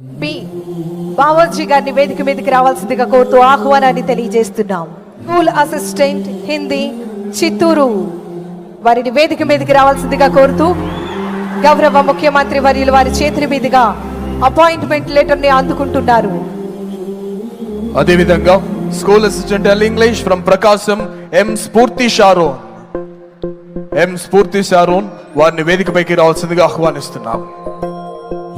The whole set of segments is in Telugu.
పి బావర్జీ గారిని వేదిక మీదకి రావాల్సిందిగా కోరుతూ ఆహ్వానాన్ని తెలియజేస్తున్నాం. స్కూల్ అసిస్టెంట్ హిందీ చిత్తూరు వారిని వేదిక మీదకి రావాల్సిందిగా కోరుతూ గౌరవ ముఖ్యమంత్రి వర్యులు వారి చేతుల మీదుగా అపాయింట్మెంట్ లెటర్ని అందుకుంటున్నారు. అదేవిధంగా school assistant L English from Prakasam M. Spoorthi Sharon. M. స్ఫూర్తి షారోన్ వారిని వేదికపైకి రావాల్సిందిగా ఆహ్వానిస్తున్నాం.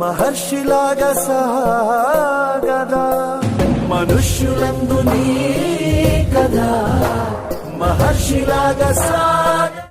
మహర్షిలాగా సహాగదా మనుష్యులందు నీ కదా మహర్షిలాగా సా